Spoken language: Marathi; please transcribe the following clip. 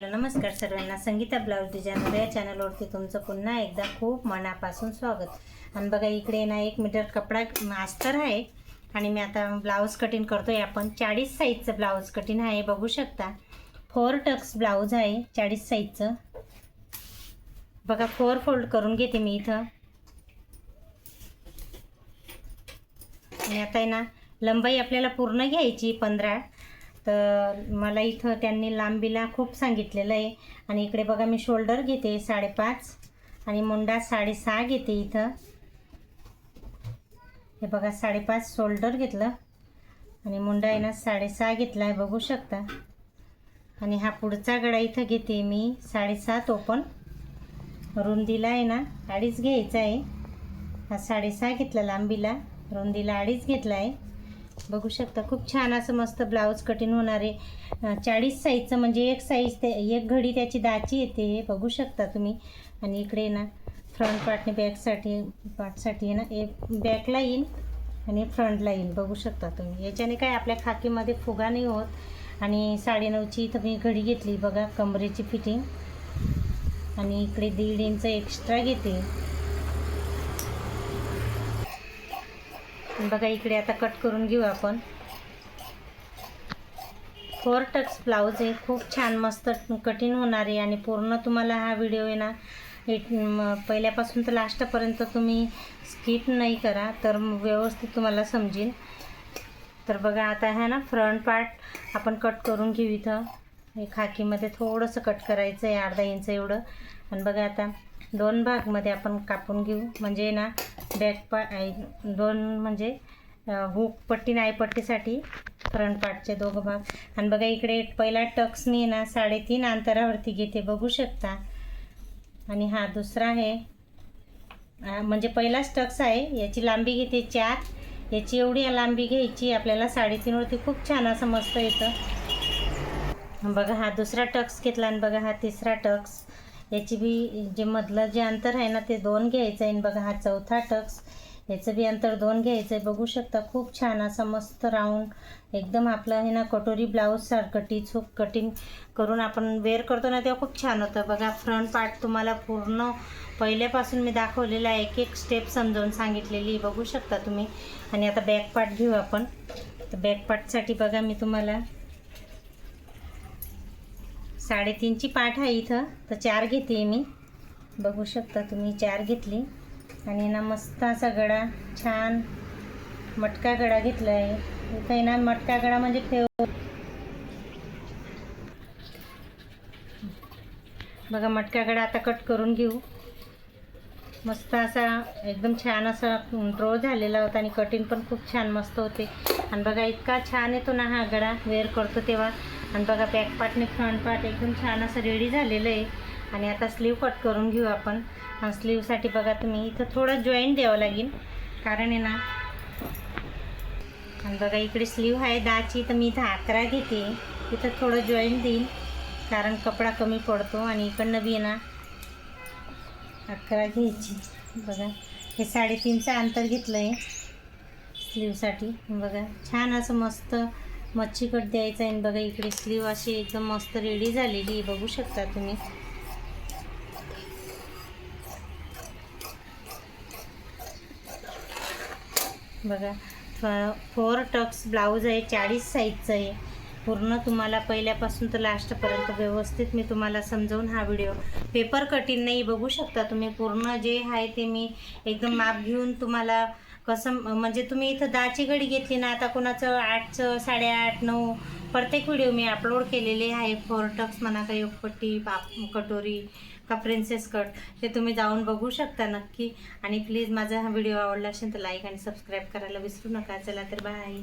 नमस्कार सर्वांना. संगीता ब्लाऊज डिझायनर या चॅनलवरती तुमचं पुन्हा एकदा खूप मनापासून स्वागत. आणि बघा इकडे ना एक मीटर कपडा अस्तर आहे आणि मी आता ब्लाऊज कटिंग करतो आहे आपण चाळीस साईजचं ब्लाऊज कटिंग आहे बघू शकता. फोर टक्स ब्लाऊज आहे चाळीस साईजचं बघा फोर फोल्ड करून घेते मी इथं. आणि आता आहे ना लंबाई आपल्याला पूर्ण घ्यायची पंधरा. तर मला इथं त्यांनी लांबीला खूप सांगितलेलं आहे. आणि इकडे बघा मी शोल्डर घेते साडेपाच आणि मुंडा साडेसहा घेते इथं. हे बघा साडेपाच शोल्डर घेतलं आणि मुंडा आहे ना साडेसहा घेतला आहे बघू शकता. आणि हा पुढचा गळा इथं घेते मी साडेसात ओपन रुंदीला आहे ना अडीच घ्यायचा आहे. हा साडेसहा घेतला लांबीला रुंदीला अडीच घेतला आहे बघू शकता खूप छान असं मस्त ब्लाऊज कटिंग होणार आहे. चाळीस साईजचं म्हणजे एक साईज ते एक घडी त्याची दाची येते बघू शकता तुम्ही. आणि इकडे ना फ्रंट पार्टने बॅकसाठी पार्टसाठी आहे ना एक बॅकला येईल आणि फ्रंटला येईल बघू शकता तुम्ही. याच्याने काय आपल्या खाकीमध्ये फुगा नाही होत. आणि साडेनऊची इथं मी घडी घेतली बघा कमरेची फिटिंग आणि इकडे दीड इंच एक्स्ट्रा घेते. बघा इकडे आता कट करून घेऊ आपण. फोर टक्स ब्लाऊज आहे. खूप छान मस्त कठीण होणार आहे आणि पूर्ण तुम्हाला हा व्हिडिओ आहे ना एक पहिल्यापासून तर लास्टपर्यंत तुम्ही स्किप नाही करा तर व्यवस्थित तुम्हाला समजेल. तर बघा आता हा ना फ्रंट पार्ट आपण कट करून घेऊ इथं. हे खाकीमध्ये थोडंसं कट करायचं आहे अर्धा इंच एवढं. आणि बघा आता दोन भागमध्ये आपण कापून घेऊ. म्हणजे ना बॅक पा दोन म्हणजे हुक पट्टी नाही पट्टीसाठी फ्रंट पार्टचे दोघं भाग. आणि बघा इकडे पहिला टक्स मी ना साडेतीन अंतरावरती घेते. बघू शकता. आणि हा दुसरा आहे. म्हणजे पहिलाच टक्स आहे. याची लांबी घेते चार. याची एवढी लांबी घ्यायची आपल्याला साडेतीनवरती खूप छान असं मस्त येतं. बघा हा दुसरा टक्स घेतला आणि बघा हा तिसरा टक्स याची बी जे मधलं जे अंतर आहे ना ते दोन घ्यायचं आहे. आणि बघा हा चौथा टक्स याचं बी अंतर दोन घ्यायचं आहे. बघू शकता खूप छान असं मस्त राऊंड एकदम आपलं आहे ना कटोरी ब्लाऊजसारखं टीचूक कटिंग करून आपण वेअर करतो ना तेव्हा खूप छान होतं. बघा फ्रंट पार्ट तुम्हाला पूर्ण पहिल्यापासून मी दाखवलेला आहे. एक एक स्टेप समजावून सांगितलेली बघू शकता तुम्ही. आणि आता बॅक पार्ट घेऊ आपण. तर बॅक पार्टसाठी बघा मी तुम्हाला साडेतीनची पाठ आहे इथं. तर चार घेते मी. बघू शकता तुम्ही चार घेतली. आणि ना मस्त असा गळा छान मटका गळा घेतला आहे इथं आहे ना मटका गळा म्हणजे ठेव. बघा मटका गळा आता कट करून घेऊ. मस्त असा एकदम छान असा ड्रो झालेला होता आणि कटिंग पण खूप छान मस्त होते. आणि बघा इतका छान येतो ना हा गळा वेअर करतो तेव्हा. आणि बघा बॅक पार्टने फ्रंट पार्ट एकदम छान असं रेडी झालेलं आहे. आणि आता स्लीव कट करून घेऊ आपण. आणि स्लीवसाठी बघा तुम्ही इथं थोडं जॉईंट द्यावं लागेल. कारण आहे ना आणि बघा इकडे स्लीव आहे दहाची तर मी इथं अकरा घेते. इथं थोडं जॉईंट देईन. कारण कपडा कमी पडतो आणि इकडनं बी आहे ना अकरा घ्यायची. बघा हे साडेतीनचं अंतर घेतलं आहे स्लीवसाठी बघा छान असं मस्त मच्छी कट द्यायचं आहे. आणि बघा इकडे स्लीव अशी एकदम मस्त रेडी झालेली आहे. बघू शकता तुम्ही. बघा फोर टक्स ब्लाऊज आहे. चाळीस साईजचं आहे. पूर्ण तुम्हाला पहिल्यापासून तर लास्टपर्यंत व्यवस्थित मी तुम्हाला समजावून हा व्हिडिओ पेपर कटिंग नाही बघू शकता तुम्ही. पूर्ण जे आहे ते मी एकदम माप घेऊन तुम्हाला कसं म्हणजे तुम्ही इथं दहाची घडी घेतली ना आता कोणाचं आठचं साडेआठ नऊ प्रत्येक व्हिडिओ मी अपलोड केलेले आहे. फोर टक्स म्हणा का योगपट्टी पाप कटोरी का प्रिन्सेस कट ते तुम्ही जाऊन बघू शकता नक्की. आणि प्लीज माझा हा व्हिडिओ आवडला असेल तर लाईक आणि सबस्क्राईब करायला विसरू नका. चला तर बाय